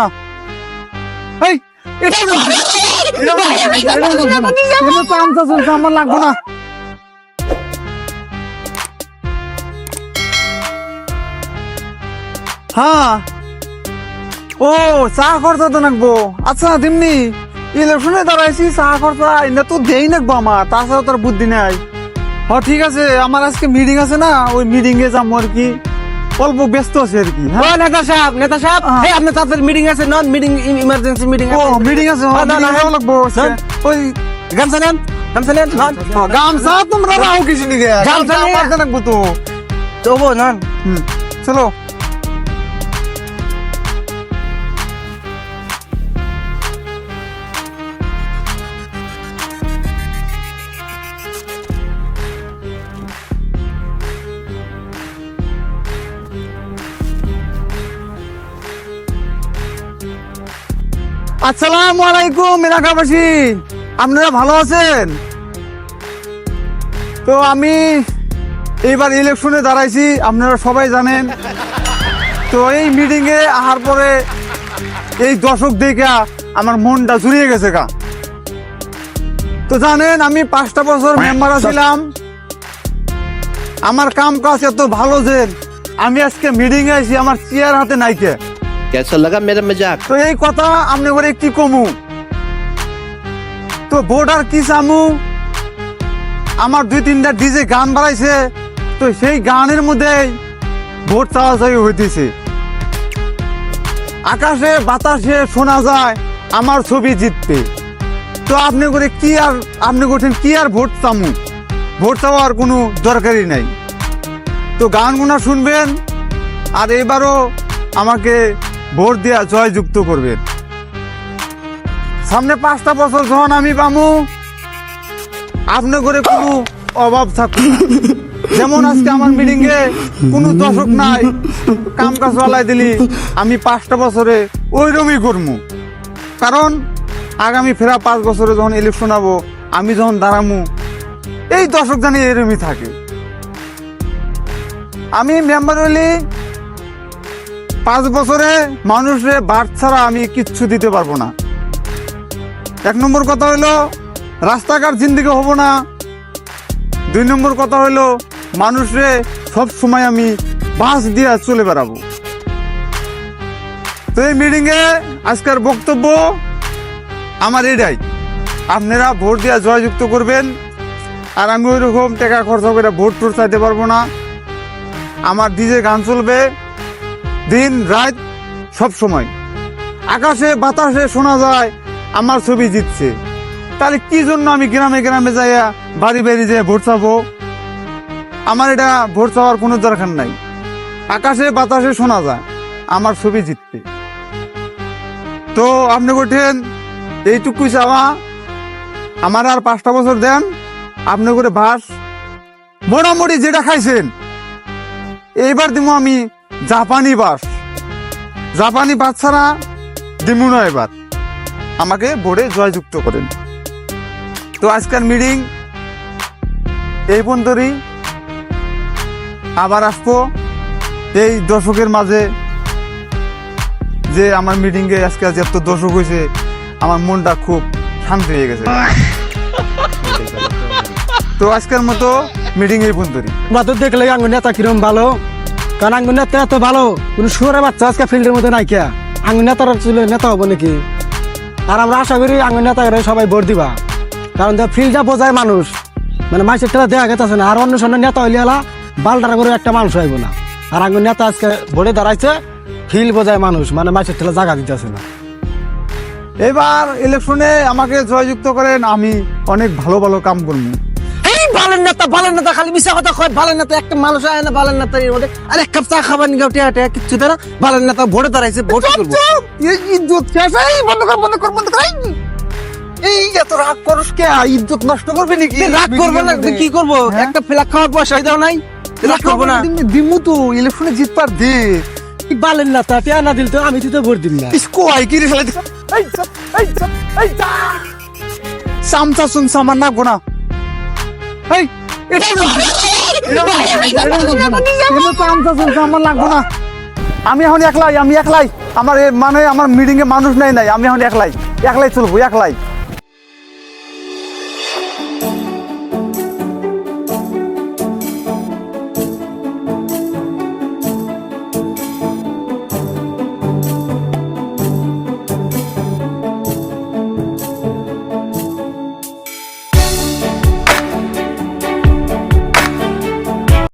না এই এটা আমার লাগবো না। হ্যাঁ। ও, চা খরচা তো নাকবো আচ্ছা তেমনি ইলেকশনে দাঁড়াইছি, চা খরচা এটা তো দেই নাকবো আমার তাছাড়া তোর বুদ্ধি নাই। হ, ঠিক আছে, আমার আজকে মিটিং আছে না, ওই মিটিং এ যাব আর কি। অল্প ব্যস্ত আছে আর কি ও হ্যাঁ নেতা সাহেব নেতা সাহেব। হ্যাঁ। এই আপনার তাদের মিটিং আছে নন মিটিং ইমার্জেন্সি মিটিং ও মিটিং আছে হ্যাঁ, না, না। লাগবো। ওই গামছা নেন গামছা নেন নন গামছা তোমরা রাও কিছু নিগে গামছা আমার জানাকবো তো। তবু নন চলো। আসসালামু আলাইকুম এলাকাবাসী আপনারা ভালো আছেন? তো আমি এইবার ইলেকশনে দাঁড়াইছি, আপনারা সবাই জানেন। তো এই মিটিং এ আসার পরে এই দশক দেখা আমার মনটা জুড়িয়ে গেছে গা। তো জানেন, আমি পাঁচটা বছর মেম্বার ছিলাম আমার কাম কাজ এত ভালো যে আমি আজকে মিটিং এ আইছি, আমার চেয়ার হাতে নাইকে। कैसा लगा मेरा मजाक তো এই কথা আপনি করে কি কমু তো ভোট আর কি চামু আমার দুই তিনটা ডিজে গান বাড়াইছে তো সেই গানের মধ্যে ভোট চাওয়াচাই হইতেছে আকাশে বাতাসে শোনা যায় আমার ছবি জিতবে তো আপনি করে কি আর আপনি করছেন কি আর ভোট চামু ভোট চাওয়ার কোনো দরকারই নাই তো গানগুনা শুনবেন আর এবারও আমাকে ভোট দেওয়া জয়যুক্ত করবেন সামনে পাঁচটা বছর যখন আমি পামু আপনি করে কোনো অভাব থাকবে না। যেমন আজকে আমার মিটিং এ কোনো দর্শক নাই, কাম কাজ চালাই দিলি, আমি পাঁচটা বছরে ওইরকমই করমু। কারণ আগামী ফেরা পাঁচ বছরে যখন ইলেকশন হব, আমি যখন দাঁড়ামু, এই দর্শক জানি এরমই থাকে। আমি মেম্বার হইলি পাঁচ বছরে মানুষের বাদ ছাড়া আমি কিচ্ছু দিতে পারব না। এক নম্বর কথা হইল রাস্তাঘাট জিন্দিগি হব না। দুই নম্বর কথা হইল মানুষরে সব সময় আমি বাস দিয়ে চলে বেড়াবো। তো এই মিটিং এ আজকের বক্তব্য আমার এটাই। আপনারা ভোট দিয়ে জয়যুক্ত করবেন, আর আমি ওই রকম টাকা খরচা করে ভোট টোট চাইতে পারব না। আমার ডিজে গান চলবে। দিন, রাত, সব সময়। আকাশে, বাতাসে শোনা যায়, আমার ছবি জিতছে। তাহলে কি জন্য আমি গ্রামে গ্রামে যাইয়া বাড়ি বাড়ি যেয়ে ভোট চাবো? আমার এটা ভোট চাওয়ার কোনো দরকার নাই। আকাশে, বাতাসে শোনা যায়, আমার ছবি জিতবে। তো আপনি বলছেন, এইটুকুই চাওয়া। আমার আর পাঁচটা বছর দেন, আপনি করে ভাস মোটামুটি যেটা খাইছেন, এইবার দিব আমি জাপানি বাস। জাপানি বাস ছাড়া দিব না এবার আমাকে বোর্ডে জয়যুক্ত করেন। তো আজকের মিটিং এই পর্যন্তই। আবার আসব এই দর্শকের মাঝে যে আমার মিটিং এ আজকে আজ এত দর্শক হয়েছে, আমার মনটা খুব শান্তি হয়ে গেছে। তো আজকের মতো মিটিং এই পর্যন্তই। তো দেখলে আঙ্গুর নেতা কিরম ভালো। কারণ আঙ্গুর নেতা এত ভালো, কোন সুরে বাচ্চা আজকে ফিল্ডের মধ্যে নাই কিয়া আঙ্গুর নেতার ছিল নেতা হব নাকি? আর আমরা আশা করি আঙ্গুর নেতা সবাই ভোট দিবা। কারণ ফিল্ডটা বোঝায় মানুষ মানে মাসের টাকা দেওয়া গেছে না, আর অন্য সন্য নেতা হইলে এলা বালটার করে একটা মানুষ হইব না। আর আঙ্গুর নেতা আজকে ভোটে দাঁড়াইছে, ফিল্ড বোঝায় মানুষ মানে মাসের ঠেলা জায়গা দিতেছে না। এবার ইলেকশনে আমাকে জয়যুক্ত করেন, আমি অনেক ভালো ভালো কাম করব। বালের নেতা বালের নেতা খালি মিশা কথা কয় বালের নেতা একটা মানুষ আয় না বালের নেতা এর মধ্যে। আর এক কাপ চা খাবার গাও টিয়া টিয়া না। ভোটে দাঁড়াইছে ভোট করব এই ইজ্জত এই বন্ধ কর বন্ধ কর বন্ধ কর। এই এত রাগ করস কে? ইজ্জত নষ্ট করবে নাকি? রাগ করবে না কি করব? একটা ফ্ল্যাগ খাওয়ার পয়সা নাই। রাগ করব না। হ্যাঁ? দিমু তো ইলেকশনে জিতপার দে। বালের নেতা টিয়া না দিল তো আমি তো ভোট দিল না। কয় কি রে শালা? এই এই এই চামচা শুনছ না গোনা। এই লাগবো না। আমি এখন একলাই আমি একলাই। আমার মানে আমার মিটিংয়ে মানুষ নাই নাই আমি এখন একলাই। একলাই চলবো একলাই।